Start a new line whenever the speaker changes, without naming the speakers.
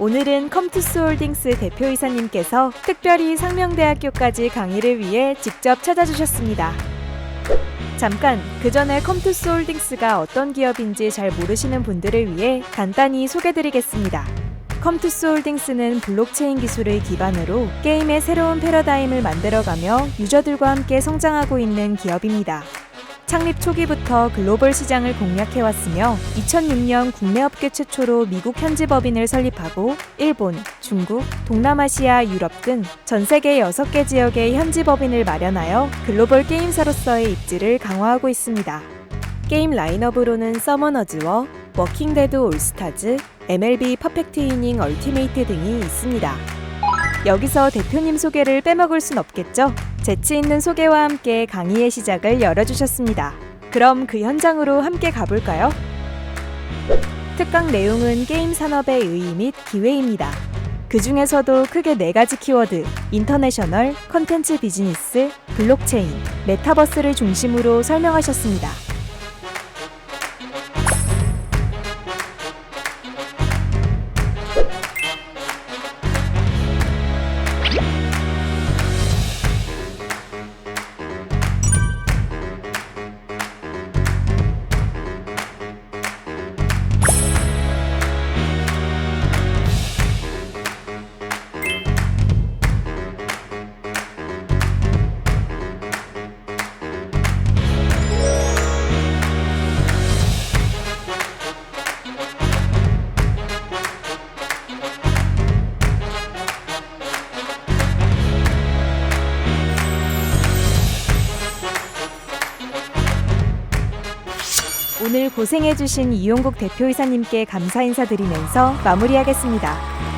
오늘은 컴투스 홀딩스 대표이사님께서 특별히 상명대학교까지 강의를 위해 직접 찾아주셨습니다. 잠깐, 그 전에 컴투스 홀딩스가 어떤 기업인지 잘 모르시는 분들을 위해 간단히 소개드리겠습니다. 컴투스 홀딩스는 블록체인 기술을 기반으로 게임의 새로운 패러다임을 만들어가며 유저들과 함께 성장하고 있는 기업입니다. 창립 초기부터 글로벌 시장을 공략해왔으며 2006년 국내 업계 최초로 미국 현지 법인을 설립하고 일본, 중국, 동남아시아, 유럽 등 전 세계 6개 지역의 현지 법인을 마련하여 글로벌 게임사로서의 입지를 강화하고 있습니다. 게임 라인업으로는 서머너즈워, 워킹데드 올스타즈, MLB 퍼펙트 이닝 얼티메이트 등이 있습니다. 여기서 대표님 소개를 빼먹을 순 없겠죠? 재치 있는 소개와 함께 강의의 시작을 열어주셨습니다. 그럼 그 현장으로 함께 가볼까요? 특강 내용은 게임 산업의 의의 및 기회입니다. 그 중에서도 크게 네 가지 키워드, 인터내셔널, 컨텐츠 비즈니스, 블록체인, 메타버스를 중심으로 설명하셨습니다. 오늘 고생해주신 이용국 대표이사님께 감사 인사드리면서 마무리하겠습니다.